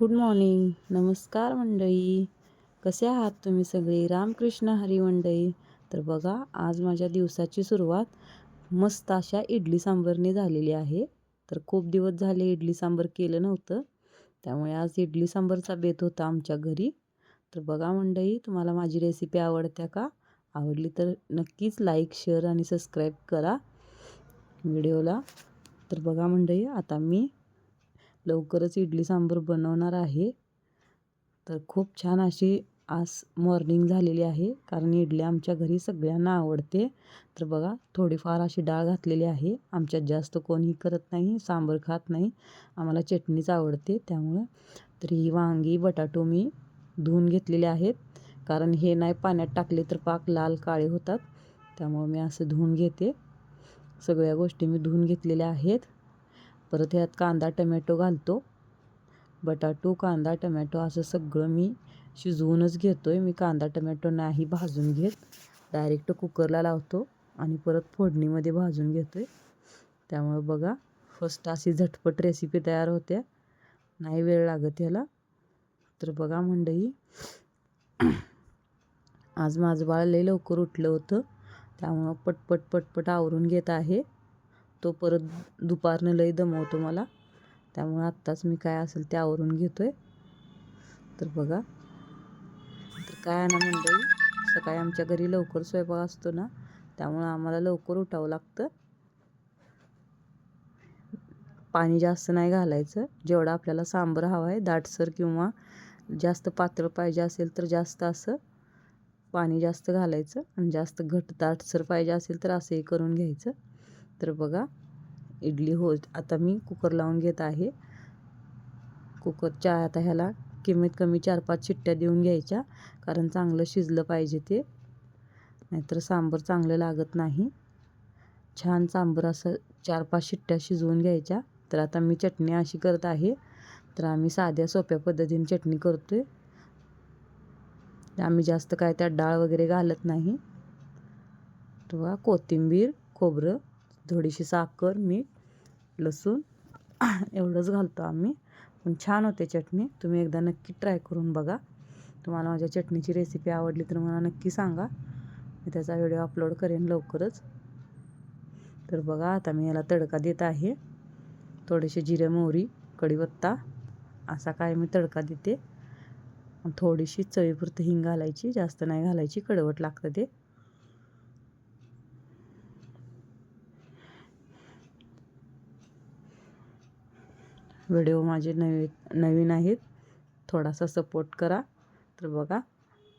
Good morning. नमस्कार मंडळी. कसे आहात तुम्ही सगळे? रामकृष्ण हरी मंडळी. तर बघा आज माझ्या दिवसाची सुरुवात मस्त अशा इडली सांबरने झालेली आहे. तर खूप दिवस झाले इडली सांबर केलं नव्हतं. त्यामुळे आज इडली सांबरचा बेत होता आमच्या घरी. तर बघा मंडळी तुम्हाला माझी रेसिपी आवडत्या का? आवडली तर नक्कीच लाईक शेअर आणि सबस्क्राईब करा. व्हिडिओला. तर बघा मंडळी आता मी लवकरच इडली सांबर बनवणार आहे. तर खूप छान अशी आज मॉर्निंग झालेली आहे कारण इडली आमच्या घरी सगळ्यांना आवडते. तर बघा थोडीफार अशी डाळ घातलेली आहे. आमच्यात जास्त कोणीही करत नाही सांबर खात नाही. आम्हाला चटणीच आवडते त्यामुळं. तर ही वांगी बटाटो मी धुवून घेतलेले आहेत. कारण हे नाही पाण्यात टाकले तर पाक लाल काळे होतात. त्यामुळं मी असं धुवून घेते. सगळ्या गोष्टी मी धुवून घेतलेल्या आहेत. परत ह्यात कांदा टमॅटो घालतो. बटाटो कांदा टमॅटो असं सगळं मी शिजवूनच घेतो आहे मी कांदा टमॅटो नाही भाजून घेत. डायरेक्ट कुकरला लावतो आणि परत फोडणीमध्ये भाजून घेतो आहे त्यामुळं बघा फर्स्ट अशी झटपट रेसिपी तयार होते. नाही वेळ लागत ह्याला. तर बघा मंडई. आज माझं बाळ लई लवकर उठलं होतं. त्यामुळं पटपट पटपट आवरून घेत आहे. तो परत दुपारनं लई दमवतो मला. त्यामुळं आत्ताच मी काय असेल ते आवरून घेतो आहे तर बघा. तर काय ना मंडळी? सकाळी आमच्या घरी लवकर स्वयंपाक असतो ना त्यामुळं आम्हाला लवकर उठावं लागतं. पाणी जास्त नाही घालायचं. जेवढं आपल्याला सांबर हवा आहे दाटसर किंवा जास्त पातळ पाहिजे असेल तर जास्त असं पाणी जास्त घालायचं आणि जास्त घट दाटसर पाहिजे असेल तर असंही करून घ्यायचं. तर बघा इडली हो आता मी कुकर लावून घेत आहे. कुकरच्या आता ह्याला कमीत कमी चार पाच शिट्ट्या देऊन घ्यायच्या कारण चांगलं शिजलं पाहिजे ते. नाहीतर सांबर चांगलं लागत नाही. छान सांबर असं चार पाच शिट्ट्या शिजवून घ्यायच्या. तर आता मी चटणी अशी करत आहे. तर आम्ही साध्या सोप्या पद्धतीने चटणी करतो आहे आम्ही जास्त काय त्यात डाळ वगैरे घालत नाही. किंवा कोथिंबीर खोबरं थोडीशी साखर मीठ लसूण एवढंच घालतो आम्ही. पण छान होते चटणी. तुम्ही एकदा नक्की ट्राय करून बघा. तुम्हाला माझ्या चटणीची रेसिपी आवडली तर मला नक्की सांगा. मी त्याचा व्हिडिओ अपलोड करेन लवकरच. तर बघा आता मी याला तडका देत आहे. थोडेसे जिरे मोहरी कढीपत्ता असा काय मी तडका देते. थोडीशी चवीपुरतं हिंग घालायची. जास्त नाही घालायची कडवट लागतं ते. व्हिडिओ माझे नवी नवीन आहेत. थोडासा सपोर्ट करा. तर बघा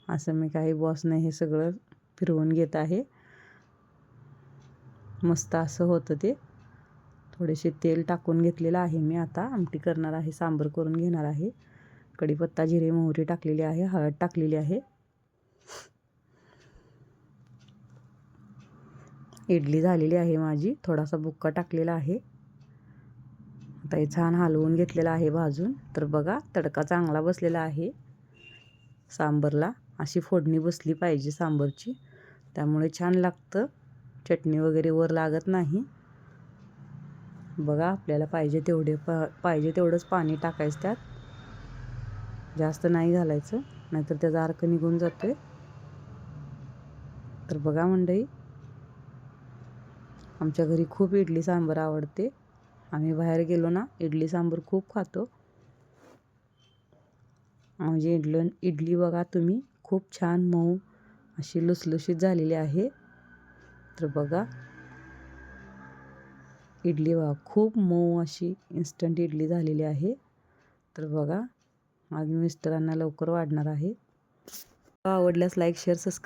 असं मी काही बॉस नाही हे सगळं फिरवून घेत आहे. मस्त असं होतं ते. थोडेसे तेल टाकून घेतलेलं आहे मी आता. आमटी करणार आहे सांबर करून घेणार आहे. कढीपत्ता जिरे मोहरी टाकलेली आहे हळद टाकलेली आहे. इडली झालेली आहे माझी. थोडासा बुक्का टाकलेला आहे. आता हे छान हलवून घेतलेलं आहे भाजून. तर बघा तडका चांगला बसलेला आहे. सांबरला अशी फोडणी बसली पाहिजे सांबरची. त्यामुळे छान लागतं. चटणी वगैरे वर लागत नाही. बघा आपल्याला पाहिजे तेवढे पा पाहिजे तेवढंच पाणी टाकायचं त्यात. जास्त नाही घालायचं नाहीतर त्याचा अर्क निघून जातो आहे तर बघा मंडळी आमच्या घरी खूप इडली सांबर आवडते. आम्ही बाहेर गेलो ना इडली सांबर खूप खातो. म्हणजे इडलं इडली बघा तुम्ही खूप छान मऊ अशी लुसलुशीत झालेली आहे. तर बघा इडली बघा खूप मऊ अशी इन्स्टंट इडली झालेली आहे. तर बघा आज मिस्टरांना लवकर वाढणार आहे. आवडल्यास लाईक शेअर सबस्क्राईब